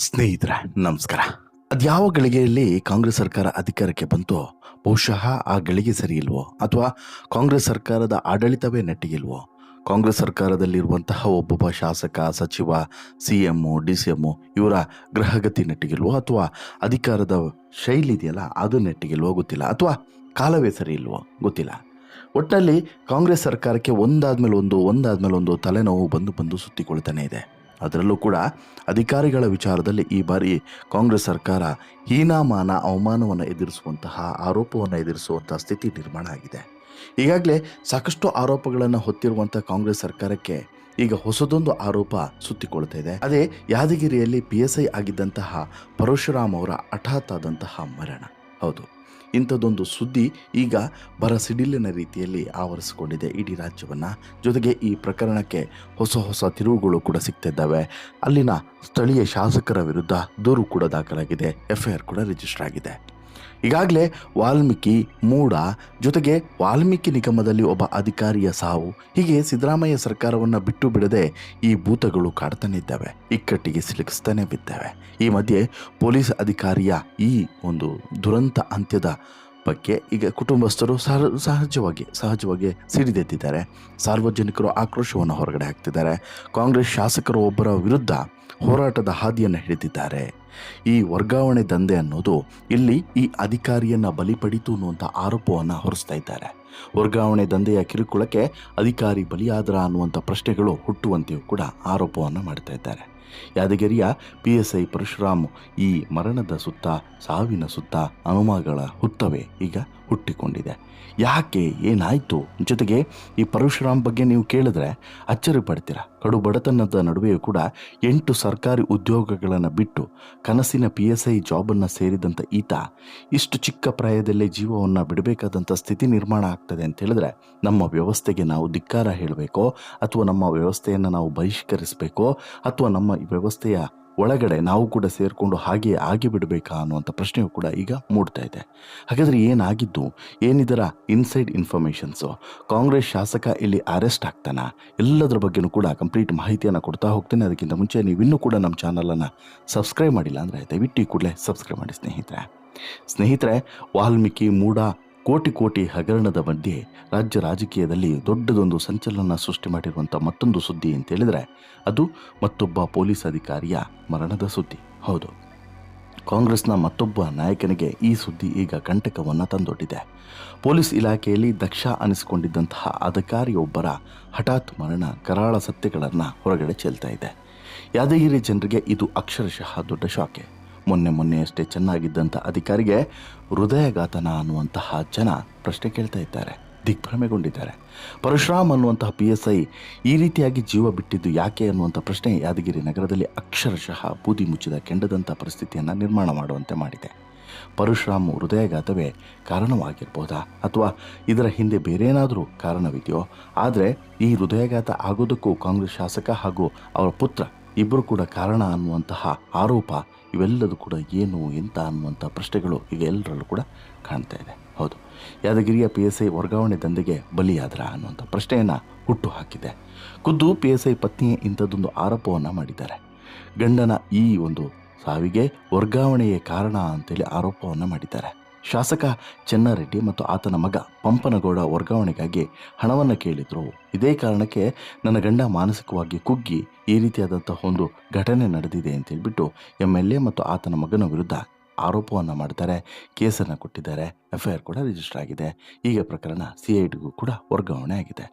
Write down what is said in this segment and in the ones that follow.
ಸ್ನೇಹಿತರೆ, ನಮಸ್ಕಾರ. ಅದ್ಯಾವ ಗಳಿಗೆಯಲ್ಲಿ ಕಾಂಗ್ರೆಸ್ ಸರ್ಕಾರ ಅಧಿಕಾರಕ್ಕೆ ಬಂತು, ಬಹುಶಃ ಆ ಗಳಿಗೆ ಸರಿ ಇಲ್ವೋ? ಅಥವಾ ಕಾಂಗ್ರೆಸ್ ಸರ್ಕಾರದ ಆಡಳಿತವೇ ನೆಟ್ಟಿಗಿಲ್ವೋ? ಕಾಂಗ್ರೆಸ್ ಸರ್ಕಾರದಲ್ಲಿರುವಂತಹ ಒಬ್ಬೊಬ್ಬ ಶಾಸಕ, ಸಚಿವ, C M D C M ಇವರ ಗ್ರಹಗತಿ ನೆಟ್ಟಿಗಿಲ್ವೋ? ಅಥವಾ ಅಧಿಕಾರದ ಶೈಲಿ ಇದೆಯಲ್ಲ, ಅದು ನೆಟ್ಟಿಗಿಲ್ವೋ ಗೊತ್ತಿಲ್ಲ? ಅಥವಾ ಕಾಲವೇ ಸರಿ ಇಲ್ವೋ? ಗೊತ್ತಿಲ್ಲ. ಒಟ್ಟಿನಲ್ಲಿ ಕಾಂಗ್ರೆಸ್ ಸರ್ಕಾರಕ್ಕೆ ಒಂದಾದ್ಮೇಲೆ ಒಂದು ಒಂದಾದ್ಮೇಲೆ ಒಂದು ತಲೆನೋವು ಬಂದು ಬಂದು ಸುತ್ತಿಕೊಳ್ತಾನೆ ಇದೆ. ಅದರಲ್ಲೂ ಕೂಡ ಅಧಿಕಾರಿಗಳ ವಿಚಾರದಲ್ಲಿ ಈ ಬಾರಿ ಕಾಂಗ್ರೆಸ್ ಸರ್ಕಾರ ಹೀನಾಮಾನ ಅವಮಾನವನ್ನು ಎದುರಿಸುವಂತಹ ಆರೋಪವನ್ನು ಎದುರಿಸುವಂತಹ ಸ್ಥಿತಿ ನಿರ್ಮಾಣ ಆಗಿದೆ. ಈಗಾಗಲೇ ಸಾಕಷ್ಟು ಆರೋಪಗಳನ್ನು ಹೊತ್ತಿರುವಂಥ ಕಾಂಗ್ರೆಸ್ ಸರ್ಕಾರಕ್ಕೆ ಈಗ ಹೊಸದೊಂದು ಆರೋಪ ಸುತ್ತಿಕೊಳ್ತಾ ಇದೆ. ಅದೇ ಯಾದಗಿರಿಯಲ್ಲಿ ಪಿ ಎಸ್ ಐ ಆಗಿದ್ದಂತಹ ಪರಶುರಾಮ್ ಅವರ ಹಠಾತ್ ಆದಂತಹ ಮರಣ. ಹೌದು. ಇಂಥದ್ದೊಂದು ಸುದ್ದಿ ಈಗ ಬರ ಸಿಡಿಲಿನ ರೀತಿಯಲ್ಲಿ ಆವರಿಸಿಕೊಂಡಿದೆ ಇಡೀ ರಾಜ್ಯವನ್ನು. ಜೊತೆಗೆ ಈ ಪ್ರಕರಣಕ್ಕೆ ಹೊಸ ಹೊಸ ತಿರುವುಗಳು ಕೂಡ ಸಿಗ್ತಿದ್ದಾವೆ. ಅಲ್ಲಿನ ಸ್ಥಳೀಯ ಶಾಸಕರ ವಿರುದ್ಧ ದೂರು ಕೂಡ ದಾಖಲಾಗಿದೆ. ಎಫ್ಐಆರ್ ಕೂಡ ರಿಜಿಸ್ಟರ್ ಆಗಿದೆ ಈಗಾಗಲೇ ವಾಲ್ಮೀಕಿ ಮೂಡ ಜೊತೆಗೆ ವಾಲ್ಮೀಕಿ ನಿಗಮದಲ್ಲಿ ಒಬ್ಬ ಅಧಿಕಾರಿಯ ಸಾವು, ಹೀಗೆ ಸಿದ್ದರಾಮಯ್ಯ ಸರ್ಕಾರವನ್ನು ಬಿಟ್ಟು ಬಿಡದೆ ಈ ಭೂತಗಳು ಕಾಡ್ತಾನೆ ಇದ್ದಾವೆ, ಇಕ್ಕಟ್ಟಿಗೆ ಸಿಲುಕಿಸ್ತಾನೆ ಬಿದ್ದಾವೆ. ಈ ಮಧ್ಯೆ ಪೊಲೀಸ್ ಅಧಿಕಾರಿಯ ಈ ಒಂದು ದುರಂತ ಅಂತ್ಯದ ಬಗ್ಗೆ ಈಗ ಕುಟುಂಬಸ್ಥರು ಸಹ, ಸಹಜವಾಗಿ ಸಹಜವಾಗಿ ಸಿಡಿದೆದ್ದಿದ್ದಾರೆ ಸಾರ್ವಜನಿಕರು ಆಕ್ರೋಶವನ್ನು ಹೊರಗಡೆ ಹಾಕ್ತಿದ್ದಾರೆ. ಕಾಂಗ್ರೆಸ್ ಶಾಸಕರು ಒಬ್ಬರ ವಿರುದ್ಧ ಹೋರಾಟದ ಹಾದಿಯನ್ನು ಹಿಡಿದಿದ್ದಾರೆ. ಈ ವರ್ಗಾವಣೆ ದಂಧೆ ಅನ್ನೋದು ಇಲ್ಲಿ ಈ ಅಧಿಕಾರಿಯನ್ನ ಬಲಿಪಡಿತು ಅನ್ನುವಂಥ ಆರೋಪವನ್ನು ಹೊರಿಸ್ತಾ ಇದ್ದಾರೆ. ವರ್ಗಾವಣೆ ದಂಧೆಯ ಕಿರುಕುಳಕ್ಕೆ ಅಧಿಕಾರಿ ಬಲಿಯಾದ್ರ ಅನ್ನುವಂಥ ಪ್ರಶ್ನೆಗಳು ಹುಟ್ಟುವಂತೆಯೂ ಕೂಡ ಆರೋಪವನ್ನು ಮಾಡ್ತಾ ಇದ್ದಾರೆ. ಯಾದಗಿರಿಯ ಪಿ ಎಸ್ ಐ ಪರಶುರಾಮ್ ಈ ಮರಣದ ಸುತ್ತ, ಸಾವಿನ ಸುತ್ತ ಅನುಮಾನಗಳ ಹುತ್ತವೆ ಈಗ ಹುಟ್ಟಿಕೊಂಡಿದೆ. ಯಾಕೆ, ಏನಾಯಿತು? ಜೊತೆಗೆ ಈ ಪರಶುರಾಮ್ ಬಗ್ಗೆ ನೀವು ಕೇಳಿದ್ರೆ ಅಚ್ಚರಿ ಪಡ್ತೀರಾ ಕಡು ಬಡತನದ ನಡುವೆಯೂ ಕೂಡ ಎಂಟು ಸರ್ಕಾರಿ ಉದ್ಯೋಗಗಳನ್ನು ಬಿಟ್ಟು ಕನಸಿನ ಪಿ ಎಸ್ ಐ ಜಾಬನ್ನು ಸೇರಿದಂಥ ಈತ ಇಷ್ಟು ಚಿಕ್ಕ ಪ್ರಾಯದಲ್ಲೇ ಜೀವವನ್ನು ಬಿಡಬೇಕಾದಂಥ ಸ್ಥಿತಿ ನಿರ್ಮಾಣ ಆಗ್ತದೆ ಅಂತ ಹೇಳಿದ್ರೆ ನಮ್ಮ ವ್ಯವಸ್ಥೆಗೆ ನಾವು ಧಿಕ್ಕಾರ ಹೇಳಬೇಕೋ, ಅಥವಾ ನಮ್ಮ ವ್ಯವಸ್ಥೆಯನ್ನು ನಾವು ಬಹಿಷ್ಕರಿಸಬೇಕೋ, ಅಥವಾ ನಮ್ಮ ವ್ಯವಸ್ಥೆಯ ಒಳಗಡೆ ನಾವು ಕೂಡ ಸೇರಿಕೊಂಡು ಹಾಗೆ ಆಗಿ ಬಿಡಬೇಕಾ ಅನ್ನುವಂಥ ಪ್ರಶ್ನೆಯೂ ಕೂಡ ಈಗ ಮೂಡ್ತಾ ಇದೆ. ಹಾಗಾದರೆ ಏನಾಗಿದ್ದು? ಏನಿದರ ಇನ್ಸೈಡ್ ಇನ್ಫಾರ್ಮೇಷನ್ಸು ಕಾಂಗ್ರೆಸ್ ಶಾಸಕ ಇಲ್ಲಿ ಅರೆಸ್ಟ್ ಆಗ್ತಾನ? ಎಲ್ಲದರ ಬಗ್ಗೆನೂ ಕೂಡ ಕಂಪ್ಲೀಟ್ ಮಾಹಿತಿಯನ್ನು ಕೊಡ್ತಾ ಹೋಗ್ತೇನೆ. ಅದಕ್ಕಿಂತ ಮುಂಚೆ ನೀವು ಇನ್ನೂ ಕೂಡ ನಮ್ಮ ಚಾನಲನ್ನು ಸಬ್ಸ್ಕ್ರೈಬ್ ಮಾಡಿಲ್ಲ ಅಂದರೆ ದಯವಿಟ್ಟು ಕೂಡಲೇ ಸಬ್ಸ್ಕ್ರೈಬ್ ಮಾಡಿ ಸ್ನೇಹಿತರೆ. ಸ್ನೇಹಿತರೆ, ವಾಲ್ಮೀಕಿ ಮೂಡ ಕೋಟಿ ಕೋಟಿ ಹಗರಣದ ಮಧ್ಯೆ ರಾಜ್ಯ ರಾಜಕೀಯದಲ್ಲಿ ದೊಡ್ಡದೊಂದು ಸಂಚಲನ ಸೃಷ್ಟಿ ಮಾಡಿರುವಂಥ ಮತ್ತೊಂದು ಸುದ್ದಿ ಅಂತ ಹೇಳಿದರೆ ಅದು ಮತ್ತೊಬ್ಬ ಪೊಲೀಸ್ ಅಧಿಕಾರಿಯ ಮರಣದ ಸುದ್ದಿ. ಹೌದು. ಕಾಂಗ್ರೆಸ್ನ ಮತ್ತೊಬ್ಬ ನಾಯಕನಿಗೆ ಈ ಸುದ್ದಿ ಈಗ ಕಂಟಕವನ್ನು ತಂದೊಡ್ಡಿದೆ. ಪೊಲೀಸ್ ಇಲಾಖೆಯಲ್ಲಿ ದಕ್ಷ ಅನಿಸಿಕೊಂಡಿದ್ದಂತಹ ಅಧಿಕಾರಿಯೊಬ್ಬರ ಹಠಾತ್ ಮರಣ ಕರಾಳ ಸತ್ಯಗಳನ್ನು ಹೊರಗಡೆ ಚೆಲ್ತಾ ಇದೆ. ಯಾದಗಿರಿ ಜನರಿಗೆ ಇದು ಅಕ್ಷರಶಃ ದೊಡ್ಡ ಶಾಕೆ. ಮೊನ್ನೆ ಮೊನ್ನೆಯಷ್ಟೇ ಚೆನ್ನಾಗಿದ್ದಂಥ ಅಧಿಕಾರಿಗೆ ಹೃದಯಘಾತನ ಅನ್ನುವಂತಹ ಜನ ಪ್ರಶ್ನೆ ಕೇಳ್ತಾ ಇದ್ದಾರೆ, ದಿಗ್ಭ್ರಮೆಗೊಂಡಿದ್ದಾರೆ. ಪರಶುರಾಮ್ ಅನ್ನುವಂತಹ ಪಿ ಎಸ್ ಐ ಈ ರೀತಿಯಾಗಿ ಜೀವ ಬಿಟ್ಟಿದ್ದು ಯಾಕೆ ಅನ್ನುವಂಥ ಪ್ರಶ್ನೆ ಯಾದಗಿರಿ ನಗರದಲ್ಲಿ ಅಕ್ಷರಶಃ ಬೂದಿ ಮುಚ್ಚಿದ ಕೆಂಡದಂಥ ಪರಿಸ್ಥಿತಿಯನ್ನು ನಿರ್ಮಾಣ ಮಾಡುವಂತೆ ಮಾಡಿದೆ. ಪರಶುರಾಮ್ ಹೃದಯಘಾತವೇ ಕಾರಣವಾಗಿರ್ಬೋದಾ? ಅಥವಾ ಇದರ ಹಿಂದೆ ಬೇರೇನಾದರೂ ಕಾರಣವಿದೆಯೋ? ಆದರೆ ಈ ಹೃದಯಘಾತ ಆಗೋದಕ್ಕೂ ಕಾಂಗ್ರೆಸ್ ಶಾಸಕ ಹಾಗೂ ಅವರ ಪುತ್ರ ಇಬ್ಬರು ಕೂಡ ಕಾರಣ ಅನ್ನುವಂತಹ ಆರೋಪ ಇವೆಲ್ಲದೂ ಕೂಡ ಏನು, ಎಂತ ಅನ್ನುವಂಥ ಪ್ರಶ್ನೆಗಳು ಈಗ ಎಲ್ಲರಲ್ಲೂ ಕೂಡ ಕಾಣ್ತಾ ಇದೆ. ಹೌದು. ಯಾದಗಿರಿಯ ಪಿ ಎಸ್ ಐ ವರ್ಗಾವಣೆ ದಂಧೆಗೆ ಬಲಿಯಾದ್ರ ಅನ್ನುವಂಥ ಪ್ರಶ್ನೆಯನ್ನು ಹುಟ್ಟು ಹಾಕಿದೆ. ಖುದ್ದು ಪಿ ಎಸ್ ಐ ಪತ್ನಿಯೇ ಇಂಥದ್ದೊಂದು ಆರೋಪವನ್ನು ಮಾಡಿದ್ದಾರೆ. ಗಂಡನ ಈ ಒಂದು ಸಾವಿಗೆ ವರ್ಗಾವಣೆಯೇ ಕಾರಣ ಅಂತೇಳಿ ಆರೋಪವನ್ನು ಮಾಡಿದ್ದಾರೆ. ಶಾಸಕ ಚೆನ್ನಾರೆಡ್ಡಿ ಮತ್ತು ಆತನ ಮಗ ಪಂಪನಗೌಡ ವರ್ಗಾವಣೆಗಾಗಿ ಹಣವನ್ನು ಕೇಳಿದರು. ಇದೇ ಕಾರಣಕ್ಕೆ ನನ್ನ ಗಂಡ ಮಾನಸಿಕವಾಗಿ ಕುಗ್ಗಿ ಈ ರೀತಿಯಾದಂತಹ ಒಂದು ಘಟನೆ ನಡೆದಿದೆ ಅಂತ ಹೇಳ್ಬಿಟ್ಟು ಎಂ ಎಲ್ ಎ ಮತ್ತು ಆತನ ಮಗನ ವಿರುದ್ಧ ಆರೋಪವನ್ನು ಮಾಡ್ತಾರೆ, ಕೇಸನ್ನು ಕೊಟ್ಟಿದ್ದಾರೆ ಎಫ್ ಕೂಡ ರಿಜಿಸ್ಟರ್ ಆಗಿದೆ. ಈಗ ಪ್ರಕರಣ ಸಿ ಐ ಟಿಗೂ ಕೂಡ ವರ್ಗಾವಣೆ ಆಗಿದೆ.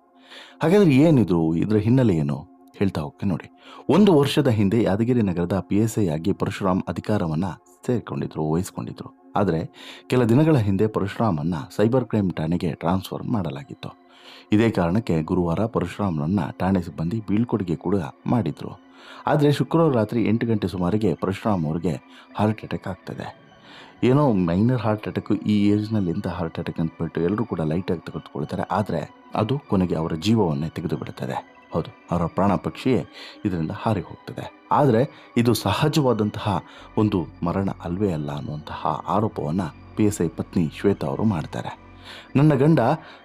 ಹಾಗಾದರೆ ಏನಿದು ಇದರ ಹಿನ್ನೆಲೆ ಏನು ಹೇಳ್ತಾ ಹೋಗ್ತೇನೆ ನೋಡಿ. ಒಂದು ವರ್ಷದ ಹಿಂದೆ ಯಾದಗಿರಿ ನಗರದ ಪಿ ಎಸ್ ಐ ಆಗಿ ಪರಶುರಾಮ್ ಅಧಿಕಾರವನ್ನು ಸೇರಿಕೊಂಡಿದ್ರು, ವಹಿಸ್ಕೊಂಡಿದ್ರು. ಆದರೆ ಕೆಲ ದಿನಗಳ ಹಿಂದೆ ಪರಶುರಾಮನ್ನು ಸೈಬರ್ ಕ್ರೈಮ್ ಠಾಣೆಗೆ ಟ್ರಾನ್ಸ್ಫರ್ ಮಾಡಲಾಗಿತ್ತು. ಇದೇ ಕಾರಣಕ್ಕೆ ಗುರುವಾರ ಪರಶುರಾಮ್ನನ್ನು ಠಾಣೆ ಸಿಬ್ಬಂದಿ ಬೀಳ್ಕೊಡುಗೆ ಕೂಡ ಮಾಡಿದರು. ಆದರೆ ಶುಕ್ರವಾರ ರಾತ್ರಿ ಎಂಟು ಗಂಟೆ ಸುಮಾರಿಗೆ ಪರಶುರಾಮ್ ಅವರಿಗೆ ಹಾರ್ಟ್ ಅಟ್ಯಾಕ್ ಆಗ್ತದೆ. ಏನೋ ಮೈನರ್ ಹಾರ್ಟ್ ಅಟ್ಯಾಕು ಈ ಏಜ್ನಲ್ಲಿ ಇಂಥ ಹಾರ್ಟ್ ಅಟ್ಯಾಕ್ ಅಂತ ಬಿಟ್ಟು ಎಲ್ಲರೂ ಕೂಡ ಲೈಟಾಗಿ ತೆಗೆದುಕೊಳ್ತಾರೆ. ಆದರೆ ಅದು ಕೊನೆಗೆ ಅವರ ಜೀವವನ್ನೇ ತೆಗೆದು ಬಿಡುತ್ತದೆ ಹೌದು, ಅವರ ಪ್ರಾಣ ಪಕ್ಷಿಯೇ ಇದರಿಂದ ಹಾರಿ ಹೋಗ್ತದೆ. ಆದರೆ ಇದು ಸಹಜವಾದಂತಹ ಒಂದು ಮರಣ ಅಲ್ವೇ ಅಲ್ಲ ಅನ್ನುವಂತಹ ಆರೋಪವನ್ನು ಪಿ ಎಸ್ ಐ ಪತ್ನಿ ಶ್ವೇತಾ ಅವರು ಮಾಡ್ತಾರೆ. ನನ್ನ ಗಂಡ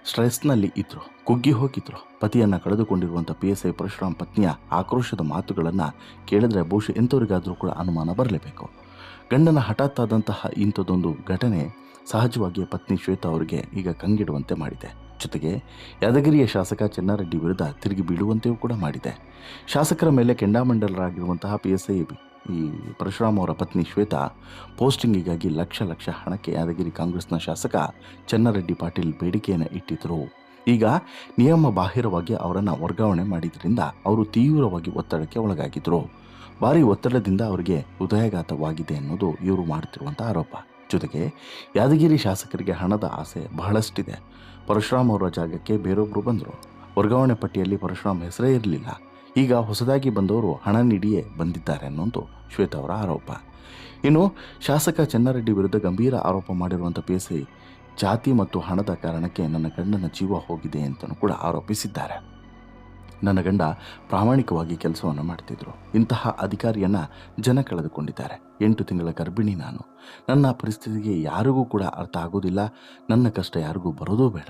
ಸ್ಟ್ರೆಸ್ನಲ್ಲಿ ಇದ್ರು, ಕುಗ್ಗಿ ಹೋಗಿದ್ರು. ಪತಿಯನ್ನು ಕಳೆದುಕೊಂಡಿರುವಂಥ ಪಿ ಎಸ್ ಐ ಪರಶುರಾಮ್ ಪತ್ನಿಯ ಆಕ್ರೋಶದ ಮಾತುಗಳನ್ನು ಕೇಳಿದ್ರೆ ಬಹುಶಃ ಎಂಥವರಿಗಾದರೂ ಕೂಡ ಅನುಮಾನ ಬರಲೇಬೇಕು. ಗಂಡನ ಹಠಾತ್ ಆದಂತಹ ಇಂಥದ್ದೊಂದು ಘಟನೆ ಸಹಜವಾಗಿ ಪತ್ನಿ ಶ್ವೇತಾ ಅವರಿಗೆ ಈಗ ಕಂಗಿಡುವಂತೆ ಮಾಡಿದೆ. ಜೊತೆಗೆ ಯಾದಗಿರಿಯ ಶಾಸಕ ಚೆನ್ನಾರೆಡ್ಡಿ ವಿರುದ್ಧ ತಿರುಗಿ ಬೀಳುವಂತೆಯೂ ಕೂಡ ಮಾಡಿದೆ. ಶಾಸಕರ ಮೇಲೆ ಕೆಂಡಾಮಂಡಲರಾಗಿರುವಂತಹ ಪಿ ಎಸ್ ಐ ಈ ಪರಶುರಾಮ್ ಅವರ ಪತ್ನಿ ಶ್ವೇತಾ ಪೋಸ್ಟಿಂಗಿಗಾಗಿ ಲಕ್ಷ ಲಕ್ಷ ಹಣಕ್ಕೆ ಯಾದಗಿರಿ ಕಾಂಗ್ರೆಸ್ನ ಶಾಸಕ ಚೆನ್ನಾರೆಡ್ಡಿ ಪಾಟೀಲ್ ಬೇಡಿಕೆಯನ್ನು ಇಟ್ಟಿದ್ದರು ಈಗ ನಿಯಮ ಬಾಹಿರವಾಗಿ ಅವರನ್ನು ವರ್ಗಾವಣೆ ಮಾಡಿದ್ರಿಂದ ಅವರು ತೀವ್ರವಾಗಿ ಒತ್ತಡಕ್ಕೆ ಒಳಗಾಗಿದ್ದರು ಭಾರಿ ಒತ್ತಡದಿಂದ ಅವರಿಗೆ ಹೃದಯಾಘಾತವಾಗಿದೆ ಅನ್ನೋದು ಇವರು ಮಾಡುತ್ತಿರುವಂಥ ಆರೋಪ. ಜೊತೆಗೆ ಯಾದಗಿರಿ ಶಾಸಕರಿಗೆ ಹಣದ ಆಸೆ ಬಹಳಷ್ಟಿದೆ. ಪರಶುರಾಮ್ ಅವರ ಜಾಗಕ್ಕೆ ಬೇರೊಬ್ಬರು ಬಂದರು. ವರ್ಗಾವಣೆ ಪಟ್ಟಿಯಲ್ಲಿ ಪರಶುರಾಮ್ ಹೆಸರೇ ಇರಲಿಲ್ಲ. ಈಗ ಹೊಸದಾಗಿ ಬಂದವರು ಹಣ ನೀಡಿಯೇ ಬಂದಿದ್ದಾರೆ ಅನ್ನೋದು ಶ್ವೇತ ಅವರ ಆರೋಪ. ಇನ್ನು ಶಾಸಕ ಚೆನ್ನಾರೆಡ್ಡಿ ವಿರುದ್ಧ ಗಂಭೀರ ಆರೋಪ ಮಾಡಿರುವಂಥ ಪಿ ಜಾತಿ ಮತ್ತು ಹಣದ ಕಾರಣಕ್ಕೆ ನನ್ನ ಗಂಡನ ಜೀವ ಹೋಗಿದೆ ಅಂತಲೂ ಕೂಡ ಆರೋಪಿಸಿದ್ದಾರೆ. ನನ್ನ ಗಂಡ ಪ್ರಾಮಾಣಿಕವಾಗಿ ಕೆಲಸವನ್ನು ಮಾಡ್ತಿದ್ರು. ಇಂತಹ ಅಧಿಕಾರಿಯನ್ನು ಜನ ಕಳೆದುಕೊಂಡಿದ್ದಾರೆ. ಎಂಟು ತಿಂಗಳ ಗರ್ಭಿಣಿ ನಾನು. ನನ್ನ ಪರಿಸ್ಥಿತಿಗೆ ಯಾರಿಗೂ ಕೂಡ ಅರ್ಥ ಆಗೋದಿಲ್ಲ. ನನ್ನ ಕಷ್ಟ ಯಾರಿಗೂ ಬರೋದೂ ಬೇಡ.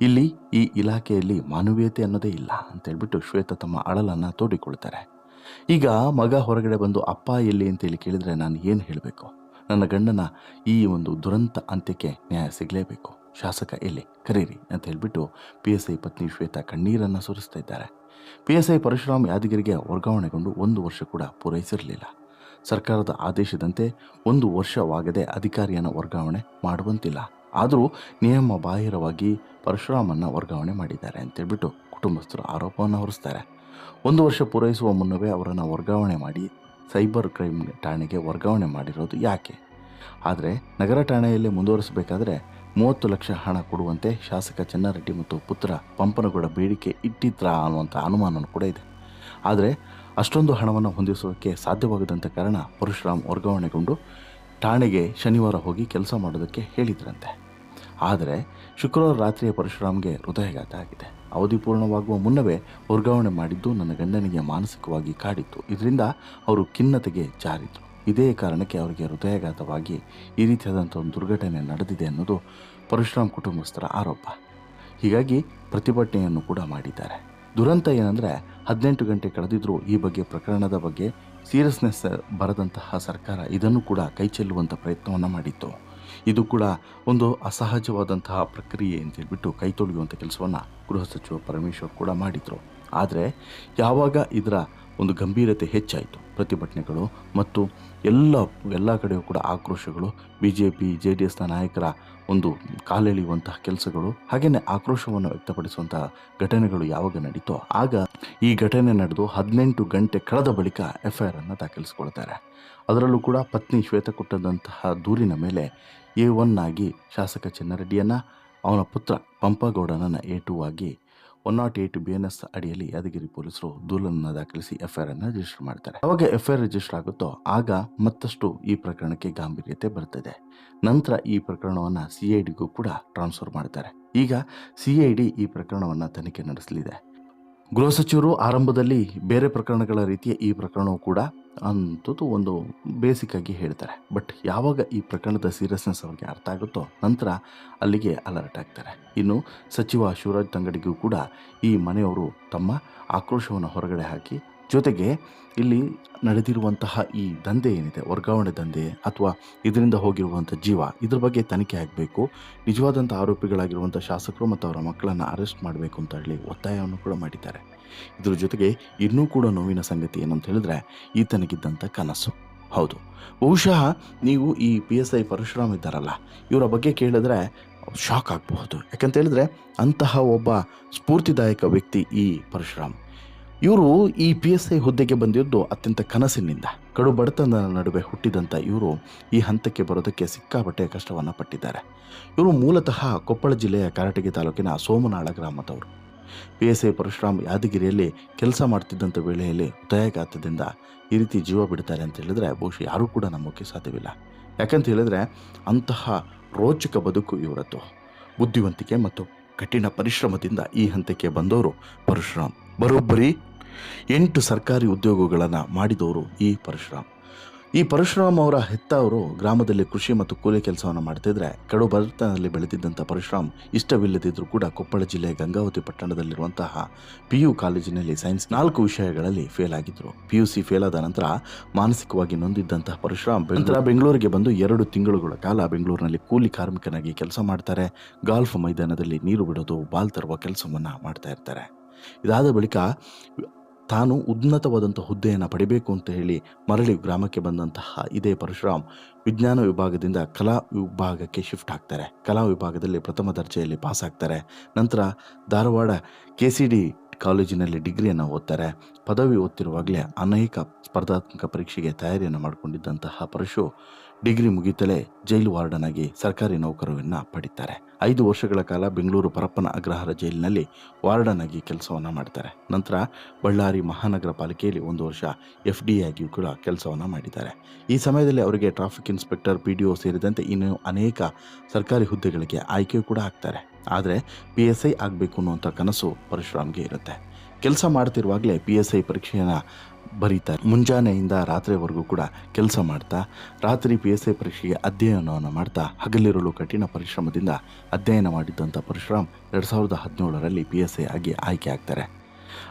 ಇಲ್ಲಿ ಈ ಇಲಾಖೆಯಲ್ಲಿ ಮಾನವೀಯತೆ ಅನ್ನೋದೇ ಇಲ್ಲ ಅಂತೇಳ್ಬಿಟ್ಟು ಶ್ವೇತ ತಮ್ಮ ಅಳಲನ್ನು ತೋಡಿಕೊಳ್ತಾರೆ. ಈಗ ಮಗ ಹೊರಗಡೆ ಬಂದು ಅಪ್ಪ ಎಲ್ಲಿ ಅಂತೇಳಿ ಕೇಳಿದರೆ ನಾನು ಏನು ಹೇಳಬೇಕು? ನನ್ನ ಗಂಡನ ಈ ಒಂದು ದುರಂತ ಅಂತ್ಯಕ್ಕೆ ನ್ಯಾಯ ಸಿಗಲೇಬೇಕು. ಶಾಸಕ ಎಲ್ಲಿ ಕರೀರಿ ಅಂತ ಹೇಳಿಬಿಟ್ಟು ಪಿ ಎಸ್ ಐ ಪತ್ನಿ ಶ್ವೇತಾ ಕಣ್ಣೀರನ್ನು ಸುರಿಸ್ತಾ ಇದ್ದಾರೆ. ಪಿ ಎಸ್ ಐ ಪರಶುರಾಮ್ ಯಾದಗಿರಿಗೆ ವರ್ಗಾವಣೆಗೊಂಡು ಒಂದು ವರ್ಷ ಕೂಡ ಪೂರೈಸಿರಲಿಲ್ಲ. ಸರ್ಕಾರದ ಆದೇಶದಂತೆ ಒಂದು ವರ್ಷವಾಗದೆ ಅಧಿಕಾರಿಯನ್ನು ವರ್ಗಾವಣೆ ಮಾಡುವಂತಿಲ್ಲ. ಆದರೂ ನಿಯಮ ಬಾಹಿರವಾಗಿ ಪರಶುರಾಮನ್ನು ವರ್ಗಾವಣೆ ಮಾಡಿದ್ದಾರೆ ಅಂತೇಳ್ಬಿಟ್ಟು ಕುಟುಂಬಸ್ಥರು ಆರೋಪವನ್ನು ಹೊರಿಸ್ತಾರೆ. ಒಂದು ವರ್ಷ ಪೂರೈಸುವ ಮುನ್ನವೇ ಅವರನ್ನು ವರ್ಗಾವಣೆ ಮಾಡಿ ಸೈಬರ್ ಕ್ರೈಮ್ ಠಾಣೆಗೆ ವರ್ಗಾವಣೆ ಮಾಡಿರೋದು ಯಾಕೆ? ಆದರೆ ನಗರ ಠಾಣೆಯಲ್ಲಿ ಮುಂದುವರಿಸಬೇಕಾದ್ರೆ ಮೂವತ್ತು ಲಕ್ಷ ಹಣ ಕೊಡುವಂತೆ ಶಾಸಕ ಚೆನ್ನಾರೆಡ್ಡಿ ಮತ್ತು ಪುತ್ರ ಪಂಪನಗೌಡ ಬೇಡಿಕೆ ಇಟ್ಟಿದ್ರಾ ಅನ್ನುವಂಥ ಅನುಮಾನ ಕೂಡ ಇದೆ. ಆದರೆ ಅಷ್ಟೊಂದು ಹಣವನ್ನು ಹೊಂದಿಸೋಕ್ಕೆ ಸಾಧ್ಯವಾಗದಂಥ ಕಾರಣ ಪರಶುರಾಮ್ ವರ್ಗಾವಣೆಗೊಂಡು ಠಾಣೆಗೆ ಶನಿವಾರ ಹೋಗಿ ಕೆಲಸ ಮಾಡೋದಕ್ಕೆ ಹೇಳಿದ್ರಂತೆ. ಆದರೆ ಶುಕ್ರವಾರ ರಾತ್ರಿಯ ಪರಶುರಾಮ್ಗೆ ಹೃದಯಘಾತ ಆಗಿದೆ. ಅವಧಿ ಪೂರ್ಣವಾಗುವ ಮುನ್ನವೇ ವರ್ಗಾವಣೆ ಮಾಡಿದ್ದು ನನ್ನ ಗಂಡನಿಗೆ ಮಾನಸಿಕವಾಗಿ ಕಾಡಿತ್ತು. ಇದರಿಂದ ಅವರು ಖಿನ್ನತೆಗೆ ಜಾರಿದ್ರು. ಇದೇ ಕಾರಣಕ್ಕೆ ಅವರಿಗೆ ಹೃದಯಾಘಾತವಾಗಿ ಈ ರೀತಿಯಾದಂಥ ಒಂದು ದುರ್ಘಟನೆ ನಡೆದಿದೆ ಅನ್ನೋದು ಪರಶುರಾಮ್ ಕುಟುಂಬಸ್ಥರ ಆರೋಪ. ಹೀಗಾಗಿ ಪ್ರತಿಭಟನೆಯನ್ನು ಕೂಡ ಮಾಡಿದ್ದಾರೆ. ದುರಂತ ಏನಂದರೆ ಹದಿನೆಂಟು ಗಂಟೆ ಕಳೆದಿದ್ದರೂ ಈ ಬಗ್ಗೆ ಪ್ರಕರಣದ ಬಗ್ಗೆ ಸೀರಿಯಸ್ನೆಸ್ ಬರದಂತಹ ಸರ್ಕಾರ ಇದನ್ನು ಕೂಡ ಕೈಚೆಲ್ಲುವಂಥ ಪ್ರಯತ್ನವನ್ನು ಮಾಡಿತ್ತು. ಇದು ಕೂಡ ಒಂದು ಅಸಹಜವಾದಂತಹ ಪ್ರಕ್ರಿಯೆ ಅಂತ ಹೇಳಿಬಿಟ್ಟು ಕೈ ತೊಳೆಯುವಂಥ ಕೆಲಸವನ್ನು ಗೃಹ ಸಚಿವ ಪರಮೇಶ್ವರ್ ಕೂಡ ಮಾಡಿದರು. ಆದರೆ ಯಾವಾಗ ಇದರ ಒಂದು ಗಂಭೀರತೆ ಹೆಚ್ಚಾಯಿತು. ಪ್ರತಿಭಟನೆಗಳು ಮತ್ತು ಎಲ್ಲ ಎಲ್ಲ ಕಡೆಯೂ ಕೂಡ ಆಕ್ರೋಶಗಳು B J P J D ಎಸ್ನ ನಾಯಕರ ಒಂದು ಕಾಲೆಳೆಯುವಂತಹ ಕೆಲಸಗಳು ಹಾಗೆಯೇ ಆಕ್ರೋಶವನ್ನು ವ್ಯಕ್ತಪಡಿಸುವಂತಹ ಘಟನೆಗಳು ಯಾವಾಗ ನಡೀತೋ ಆಗ ಈ ಘಟನೆ ನಡೆದು ಹದಿನೆಂಟು ಗಂಟೆ ಕಳೆದ ಬಳಿಕ ಎಫ್ ಐ ಆರನ್ನು ದಾಖಲಿಸಿಕೊಳ್ತಾರೆ ಅದರಲ್ಲೂ ಕೂಡ ಪತ್ನಿ ಶ್ವೇತ ಕೊಟ್ಟದಂತಹ ದೂರಿನ ಮೇಲೆ ಎ ಒನ್ ಆಗಿ ಶಾಸಕ ಚೆನ್ನರೆಡ್ಡಿಯನ್ನು ಅವನ ಪುತ್ರ ಪಂಪಗೌಡನನ್ನು ಎ ಆಗಿ one nought eight B N S ಅಡಿಯಲ್ಲಿ ಯಾದಗಿರಿ ಪೊಲೀಸರು ದೂರನ್ನು ದಾಖಲಿಸಿ ಎಫ್ ಐ ಅನ್ನು ರಿಜಿಸ್ಟರ್ ಮಾಡ್ತಾರೆ. ಅವಾಗ ಎಫ್ ಐ ಆರ್ ರಿಜಿಸ್ಟರ್ ಆಗುತ್ತೋ ಆಗ ಮತ್ತಷ್ಟು ಈ ಪ್ರಕರಣಕ್ಕೆ ಗಾಂಭೀರ್ಯತೆ ಬರ್ತದೆ ನಂತರ ಈ ಪ್ರಕರಣವನ್ನು ಸಿ ಐ ಡಿಗೂ ಕೂಡ ಟ್ರಾನ್ಸ್ಫರ್ ಮಾಡ್ತಾರೆ. ಈಗ ಸಿ ಐ ಡಿ ಈ ಪ್ರಕರಣವನ್ನು ತನಿಖೆ ನಡೆಸಲಿದೆ. ಗೃಹ ಸಚಿವರು ಆರಂಭದಲ್ಲಿ ಬೇರೆ ಪ್ರಕರಣಗಳ ರೀತಿಯ ಈ ಪ್ರಕರಣವು ಕೂಡ ಅಂಥದ್ದು ಒಂದು ಬೇಸಿಕ್ ಆಗಿ ಹೇಳ್ತಾರೆ. ಬಟ್ ಯಾವಾಗ ಈ ಪ್ರಕರಣದ ಸೀರಿಯಸ್ನೆಸ್ ಅವ್ರಿಗೆ ಅರ್ಥ ಆಗುತ್ತೋ ನಂತರ ಅಲ್ಲಿಗೆ ಅಲರ್ಟ್ ಆಗ್ತಾರೆ. ಇನ್ನು ಸಚಿವ ಶಿವರಾಜ್ ತಂಗಡಿಗೂ ಕೂಡ ಈ ಮನೆಯವರು ತಮ್ಮ ಆಕ್ರೋಶವನ್ನು ಹೊರಗಡೆ ಹಾಕಿ ಜೊತೆಗೆ ಇಲ್ಲಿ ನಡೆದಿರುವಂತಹ ಈ ದಂಧೆ ಏನಿದೆ, ವರ್ಗಾವಣೆ ದಂಧೆ ಅಥವಾ ಇದರಿಂದ ಹೋಗಿರುವಂಥ ಜೀವ, ಇದ್ರ ಬಗ್ಗೆ ತನಿಖೆ ಆಗಬೇಕು. ನಿಜವಾದಂಥ ಆರೋಪಿಗಳಾಗಿರುವಂಥ ಶಾಸಕರು ಮತ್ತು ಅವರ ಮಕ್ಕಳನ್ನು ಅರೆಸ್ಟ್ ಮಾಡಬೇಕು ಅಂತ ಹೇಳಿ ಒತ್ತಾಯವನ್ನು ಕೂಡ ಮಾಡಿದ್ದಾರೆ. ಇದ್ರ ಜೊತೆಗೆ ಇನ್ನೂ ಕೂಡ ನೋವಿನ ಸಂಗತಿ ಏನಂತ ಹೇಳಿದ್ರೆ ಈತನಿಗಿದ್ದಂಥ ಕನಸು. ಹೌದು. ಬಹುಶಃ ನೀವು ಈ ಪಿ ಎಸ್ ಐ ಪರಶುರಾಮ್ ಇದ್ದಾರಲ್ಲ, ಇವರ ಬಗ್ಗೆ ಕೇಳಿದ್ರೆ ಶಾಕ್ ಆಗಬಹುದು. ಯಾಕಂತ ಹೇಳಿದ್ರೆ ಅಂತಹ ಒಬ್ಬ ಸ್ಫೂರ್ತಿದಾಯಕ ವ್ಯಕ್ತಿ ಈ ಪರಶುರಾಮ್. ಇವರು ಈ ಪಿ ಎಸ್ ಐ ಹುದ್ದೆಗೆ ಬಂದಿದ್ದು ಅತ್ಯಂತ ಕನಸಿನಿಂದ. ಕಡು ಬಡತನದ ನಡುವೆ ಹುಟ್ಟಿದಂಥ ಇವರು ಈ ಹಂತಕ್ಕೆ ಬರೋದಕ್ಕೆ ಸಿಕ್ಕಾಪಟ್ಟೆ ಕಷ್ಟವನ್ನು ಪಟ್ಟಿದ್ದಾರೆ. ಇವರು ಮೂಲತಃ ಕೊಪ್ಪಳ ಜಿಲ್ಲೆಯ ಕಾರಟಗಿ ತಾಲೂಕಿನ ಸೋಮನಾಳ ಗ್ರಾಮದವರು. ಪಿ ಎಸ್ ಐ ಪರಶುರಾಮ್ ಯಾದಗಿರಿಯಲ್ಲಿ ಕೆಲಸ ಮಾಡ್ತಿದ್ದಂಥ ವೇಳೆಯಲ್ಲಿ ಹೃದಯಾಘಾತದಿಂದ ಈ ರೀತಿ ಜೀವ ಬಿಡ್ತಾರೆ ಅಂತ ಹೇಳಿದ್ರೆ ಬಹುಶಃ ಯಾರೂ ಕೂಡ ನಂಬೋಕ್ಕೆ ಸಾಧ್ಯವಿಲ್ಲ. ಯಾಕಂತ ಹೇಳಿದ್ರೆ ಅಂತಹ ರೋಚಕ ಬದುಕು ಇವರದ್ದು. ಬುದ್ಧಿವಂತಿಕೆ ಮತ್ತು ಕಠಿಣ ಪರಿಶ್ರಮದಿಂದ ಈ ಹಂತಕ್ಕೆ ಬಂದವರು ಪರಶುರಾಮ್. ಬರೋಬ್ಬರಿ ಎಂಟು ಸರ್ಕಾರಿ ಉದ್ಯೋಗಗಳನ್ನು ಮಾಡಿದವರು ಈ ಪರಶುರಾಮ್. ಈ ಪರಶುರಾಮ್ ಅವರ ಹೆತ್ತವರು ಗ್ರಾಮದಲ್ಲಿ ಕೃಷಿ ಮತ್ತು ಕೂಲಿ ಕೆಲಸವನ್ನು ಮಾಡ್ತಿದ್ರೆ ಕಡು ಬಡತನದಲ್ಲಿ ಬೆಳೆದಿದ್ದಂಥ ಪರಶುರಾಮ್ ಇಷ್ಟವಿಲ್ಲದಿದ್ದರೂ ಕೂಡ ಕೊಪ್ಪಳ ಜಿಲ್ಲೆ ಗಂಗಾವತಿ ಪಟ್ಟಣದಲ್ಲಿರುವಂತಹ ಪಿ ಯು ಕಾಲೇಜಿನಲ್ಲಿ ಸೈನ್ಸ್ ನಾಲ್ಕು ವಿಷಯಗಳಲ್ಲಿ ಫೇಲ್ ಆಗಿದ್ದರು ಪಿ ಯು ಸಿ ಫೇಲ್ ಆದ ನಂತರ ಮಾನಸಿಕವಾಗಿ ನೊಂದಿದ್ದಂತಹ ಪರಶುರಾಮ್ ನಂತರ ಬೆಂಗಳೂರಿಗೆ ಬಂದು ಎರಡು ತಿಂಗಳುಗಳ ಕಾಲ ಬೆಂಗಳೂರಿನಲ್ಲಿ ಕೂಲಿ ಕಾರ್ಮಿಕನಾಗಿ ಕೆಲಸ ಮಾಡ್ತಾರೆ. ಗಾಲ್ಫ್ ಮೈದಾನದಲ್ಲಿ ನೀರು ಬಿಡೋದು, ಬಾಲ್ ತರುವ ಕೆಲಸವನ್ನು ಮಾಡ್ತಾ ಇರ್ತಾರೆ. ಇದಾದ ಬಳಿಕ ತಾನು ಉನ್ನತವಾದಂಥ ಹುದ್ದೆಯನ್ನು ಪಡಿಬೇಕು ಅಂತ ಹೇಳಿ ಮರಳಿ ಗ್ರಾಮಕ್ಕೆ ಬಂದಂತಹ ಇದೇ ಪರಶುರಾಮ್ ವಿಜ್ಞಾನ ವಿಭಾಗದಿಂದ ಕಲಾ ವಿಭಾಗಕ್ಕೆ ಶಿಫ್ಟ್ ಆಗ್ತಾರೆ. ಕಲಾ ವಿಭಾಗದಲ್ಲಿ ಪ್ರಥಮ ದರ್ಜೆಯಲ್ಲಿ ಪಾಸ್ ಆಗ್ತಾರೆ. ನಂತರ ಧಾರವಾಡ ಕೆ ಸಿ ಡಿ ಕಾಲೇಜಿನಲ್ಲಿ ಡಿಗ್ರಿಯನ್ನು ಓದ್ತಾರೆ. ಪದವಿ ಓದ್ತಿರುವಾಗಲೇ ಅನೇಕ ಸ್ಪರ್ಧಾತ್ಮಕ ಪರೀಕ್ಷೆಗೆ ತಯಾರಿಯನ್ನು ಮಾಡಿಕೊಂಡಿದ್ದಂತಹ ಪರಶು ಡಿಗ್ರಿ ಮುಗಿತಲೇ ಜೈಲು ವಾರ್ಡನ್ ಆಗಿ ಸರ್ಕಾರಿ ನೌಕರವನ್ನು ಪಡಿತಾರೆ. ಐದು ವರ್ಷಗಳ ಕಾಲ ಬೆಂಗಳೂರು ಪರಪ್ಪನ ಅಗ್ರಹಾರ ಜೈಲಿನಲ್ಲಿ ವಾರ್ಡನ್ ಆಗಿ ಕೆಲಸವನ್ನು ಮಾಡ್ತಾರೆ. ನಂತರ ಬಳ್ಳಾರಿ ಮಹಾನಗರ ಪಾಲಿಕೆಯಲ್ಲಿ ಒಂದು ವರ್ಷ ಎಫ್ ಡಿ ಆಗಿಯೂ ಕೂಡ ಕೆಲಸವನ್ನು ಮಾಡಿದ್ದಾರೆ. ಈ ಸಮಯದಲ್ಲಿ ಅವರಿಗೆ traffic inspector, P D O ಸೇರಿದಂತೆ ಇನ್ನೂ ಅನೇಕ ಸರ್ಕಾರಿ ಹುದ್ದೆಗಳಿಗೆ ಆಯ್ಕೆಯೂ ಕೂಡ ಆಗ್ತಾರೆ. ಆದರೆ ಪಿ ಎಸ್ ಐ ಆಗಬೇಕು ಅನ್ನುವಂಥ ಕನಸು ಪರಶುರಾಮ್ಗೆ ಇರುತ್ತೆ. ಕೆಲಸ ಮಾಡ್ತಿರುವಾಗಲೇ ಪಿ ಎಸ್ ಐ ಪರೀಕ್ಷೆಯನ್ನು ಬರೀತಾರೆ. ಮುಂಜಾನೆಯಿಂದ ರಾತ್ರಿವರೆಗೂ ಕೂಡ ಕೆಲಸ ಮಾಡ್ತಾ, ರಾತ್ರಿ ಪಿ ಎಸ್ ಐ ಪರೀಕ್ಷೆಗೆ ಅಧ್ಯಯನವನ್ನು ಮಾಡ್ತಾ, ಹಗಲಿರುಳು ಕಠಿಣ ಪರಿಶ್ರಮದಿಂದ ಅಧ್ಯಯನ ಮಾಡಿದ್ದಂಥ ಪರಶುರಾಮ್ ಎರಡು ಸಾವಿರದ ಹದಿನೇಳರಲ್ಲಿ ಪಿ ಎಸ್ ಐ ಆಗಿ ಆಯ್ಕೆ ಆಗ್ತಾರೆ.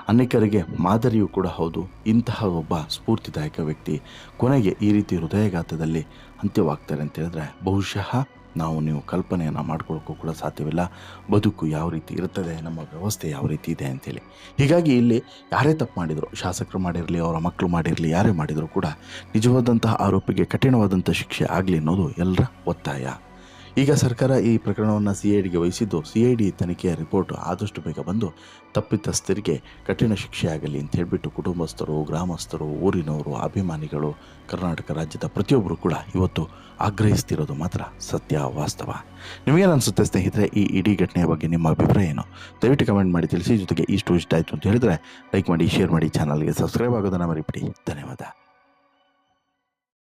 ಅನೇಕರಿಗೆ ಮಾದರಿಯೂ ಕೂಡ ಹೌದು. ಇಂತಹ ಒಬ್ಬ ಸ್ಫೂರ್ತಿದಾಯಕ ವ್ಯಕ್ತಿ ಕೊನೆಗೆ ಈ ರೀತಿ ಹೃದಯಘಾತದಲ್ಲಿ ಅಂತ್ಯವಾಗ್ತಾರೆ ಅಂತ ಹೇಳಿದ್ರೆ ಬಹುಶಃ ನಾವು ನೀವು ಕಲ್ಪನೆಯನ್ನು ಮಾಡ್ಕೊಳ್ಳೋಕ್ಕೂ ಕೂಡ ಸಾಧ್ಯವಿಲ್ಲ. ಬದುಕು ಯಾವ ರೀತಿ ಇರುತ್ತದೆ, ನಮ್ಮ ವ್ಯವಸ್ಥೆ ಯಾವ ರೀತಿ ಇದೆ ಅಂತೇಳಿ. ಹೀಗಾಗಿ ಇಲ್ಲಿ ಯಾರೇ ತಪ್ಪು ಮಾಡಿದರು, ಶಾಸಕರು ಮಾಡಿರಲಿ, ಅವರ ಮಕ್ಕಳು ಮಾಡಿರಲಿ, ಯಾರೇ ಮಾಡಿದರೂ ಕೂಡ ನಿಜವಾದಂತಹ ಆರೋಪಿಗೆ ಕಠಿಣವಾದಂಥ ಶಿಕ್ಷೆ ಆಗಲಿ ಅನ್ನೋದು ಎಲ್ಲರ ಒತ್ತಾಯ. ಈಗ ಸರ್ಕಾರ ಈ ಪ್ರಕರಣವನ್ನು ಸಿ ಐ ಡಿಗೆ ವಹಿಸಿದ್ದು ಸಿ ಐ ಡಿ ತನಿಖೆಯ ರಿಪೋರ್ಟ್ ಆದಷ್ಟು ಬೇಗ ಬಂದು ತಪ್ಪಿತಸ್ಥರಿಗೆ ಕಠಿಣ ಶಿಕ್ಷೆ ಆಗಲಿ ಅಂತ ಹೇಳಿಬಿಟ್ಟು ಕುಟುಂಬಸ್ಥರು, ಗ್ರಾಮಸ್ಥರು, ಊರಿನವರು, ಅಭಿಮಾನಿಗಳು, ಕರ್ನಾಟಕ ರಾಜ್ಯದ ಪ್ರತಿಯೊಬ್ಬರು ಕೂಡ ಇವತ್ತು ಆಗ್ರಹಿಸ್ತಿರೋದು ಮಾತ್ರ ಸತ್ಯ ವಾಸ್ತವ. ನಿಮಗೇನು ಅನಿಸುತ್ತೆ ಸ್ನೇಹಿತರೆ, ಈ ಇಡೀ ಘಟನೆಯ ಬಗ್ಗೆ ನಿಮ್ಮ ಅಭಿಪ್ರಾಯ ಏನು? ದಯವಿಟ್ಟು ಕಮೆಂಟ್ ಮಾಡಿ ತಿಳಿಸಿ, ಜೊತೆಗೆ ಇಷ್ಟು ಇಷ್ಟ ಆಯಿತು ಅಂತ ಹೇಳಿದರೆ ಲೈಕ್ ಮಾಡಿ, ಶೇರ್ ಮಾಡಿ, ಚಾನಲ್ಗೆ ಸಬ್ಸ್ಕ್ರೈಬ್ ಆಗೋದನ್ನು ಮರಿಬಿಡಿ. ಧನ್ಯವಾದ.